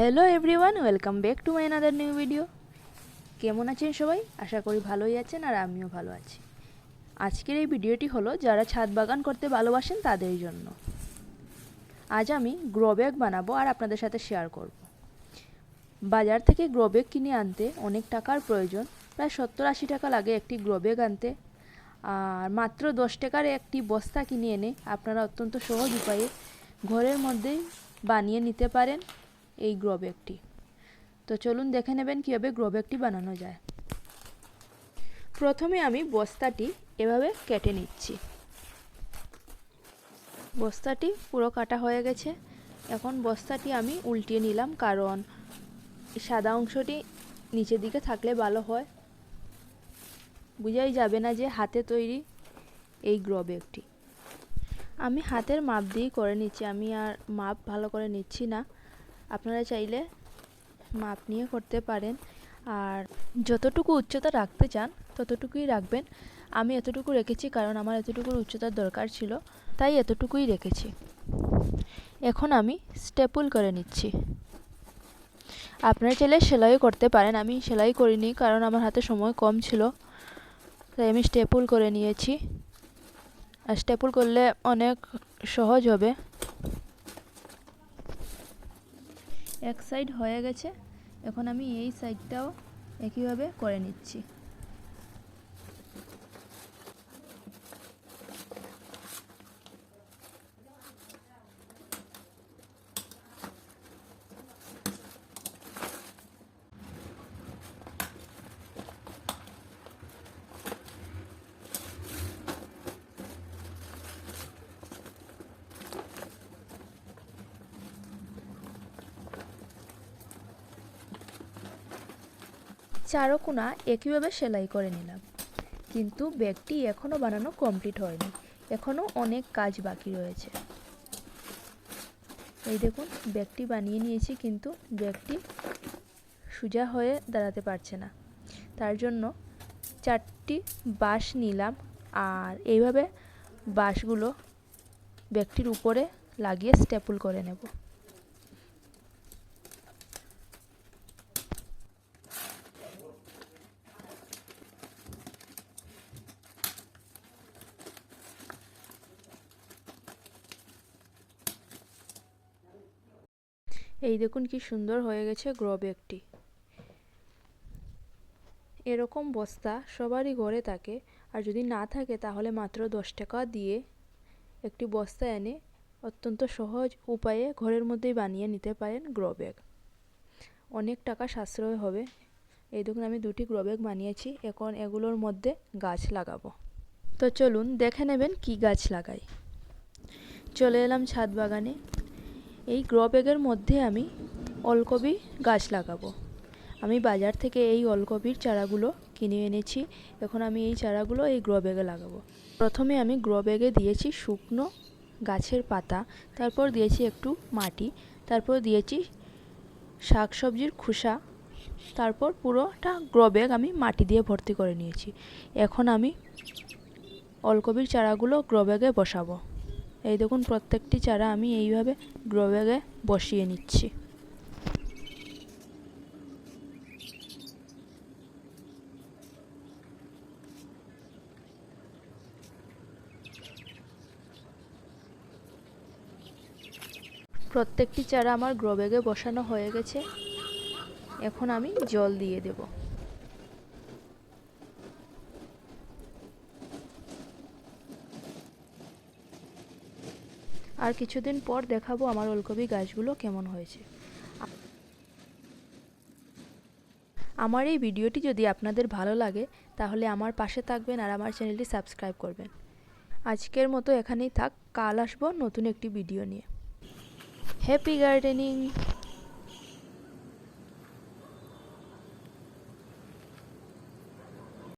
Hello everyone welcome back to my another new video কেমন আছেন সবাই? আশা করি ভালোই আছেন আর আমিও ভালো আছি। আজকের এই ভিডিওটি হলো যারা ছাদ বাগান করতে ভালোবাসেন তাদের জন্য। আজ আমি গ্রো ব্যাগ বানাবো আর আপনাদের সাথে শেয়ার করব। বাজার থেকে গ্রো ব্যাগ কিনে আনতে অনেক টাকার প্রয়োজন। প্রায় সত্তর আশি টাকা লাগে একটি গ্রো ব্যাগ আনতে। আর মাত্র দশ টাকার একটি বস্তা কিনে এনে আপনারা অত্যন্ত সহজ উপায়ে ঘরের মধ্যেই বানিয়ে নিতে পারেন। এই গ্রো ব্যাগটি তো চলুন দেখে নেবেন কীভাবে গ্রো ব্যাগটি বানানো যায়। প্রথমে আমি বস্তাটি এভাবে কেটে নিচ্ছি। বস্তাটি পুরো কাটা হয়ে গেছে। এখন বস্তাটি আমি উল্টিয়ে নিলাম, কারণ সাদা অংশটি নিচের দিকে থাকলে ভালো হয়। বুঝাই যাবে না যে হাতে তৈরি এই গ্রো ব্যাগটি আমি হাতের মাপ দিয়েই করে নিচ্ছি, আমি আর মাপ ভালো করে নিচ্ছি না। আপনারা চাইলে মাপ নিয়ে করতে পারেন। আর যতটুকু উচ্চতা রাখতে চান, ততটুকুই রাখবেন। আমি এতটুকু রেখেছি কারণ আমার এতটুকুর উচ্চতার দরকার ছিল, তাই এতটুকুই রেখেছি। এখন আমি স্টেপুল করে নিচ্ছি। আপনারা চাইলে সেলাইও করতে পারেন। আমি সেলাই করিনি কারণ আমার হাতে সময় কম ছিল, তাই আমি স্টেপুল করে নিয়েছি। আর স্টেপুল করলে অনেক সহজ হবে। এক সাইড হয়ে গেছে এখন আমি এই সাইডটাও একইভাবে করে নিচ্ছি। চারকোনা একইভাবে সেলাই করে নিলাম। কিন্তু ব্যাগটি এখনও বানানো কমপ্লিট হয়নি। এখনও অনেক কাজ বাকি রয়েছে। এই দেখুন, ব্যাগটি বানিয়ে নিয়েছি কিন্তু ব্যাগটি সোজা হয়ে দাঁড়াতে পারছে না। তার জন্য চারটি বাঁশ নিলাম আর এইভাবে বাঁশগুলো ব্যাগটির উপরে লাগিয়ে স্টেপল করে নেব। এই দেখুন কি সুন্দর হয়ে গেছে গ্রো ব্যাগটি এরকম বস্তা সবারই ঘরে থাকে। আর যদি না থাকে, তাহলে মাত্র দশ টাকা দিয়ে একটি বস্তা এনে অত্যন্ত সহজ উপায়ে ঘরের মধ্যেই বানিয়ে নিতে পারেন গ্রো ব্যাগ অনেক টাকা সাশ্রয় হবে। এই দেখুন, আমি দুটি গ্রো ব্যাগ বানিয়েছি। এখন এগুলোর মধ্যে গাছ লাগাবো। তো চলুন দেখে নেবেন কি গাছ লাগাই। চলে এলাম ছাদ বাগানে। এই গ্রো ব্যাগের মধ্যে আমি ওলকপি গাছ লাগাবো। আমি বাজার থেকে এই ওলকপির চারাগুলো কিনে এনেছি। এখন আমি এই চারাগুলো এই গ্রো ব্যাগে লাগাবো। প্রথমে আমি গ্রো ব্যাগে দিয়েছি শুকনো গাছের পাতা, তারপর দিয়েছি একটু মাটি, তারপর দিয়েছি শাক সবজির খোসা, তারপর পুরোটা গ্রো ব্যাগ আমি মাটি দিয়ে ভর্তি করে নিয়েছি। এখন আমি ওলকপির চারাগুলো গ্রো ব্যাগে বসাবো। এই দেখুন, প্রত্যেকটি চারা আমি এইভাবে গ্রো ব্যাগে বসিয়ে নিচ্ছি। প্রত্যেকটি চারা আমার গ্রো ব্যাগে বসানো হয়ে গেছে। এখন আমি জল দিয়ে দেবো। আর কিছুদিন পর দেখাবো আমার ওলকপি গাছগুলো কেমন হয়েছে। আমার এই ভিডিওটি যদি আপনাদের ভালো লাগে, তাহলে আমার পাশে থাকবেন আর আমার চ্যানেলটি সাবস্ক্রাইব করবেন। আজকের মতো এখানেই থাক, কাল আসব নতুন একটি ভিডিও নিয়ে। Happy gardening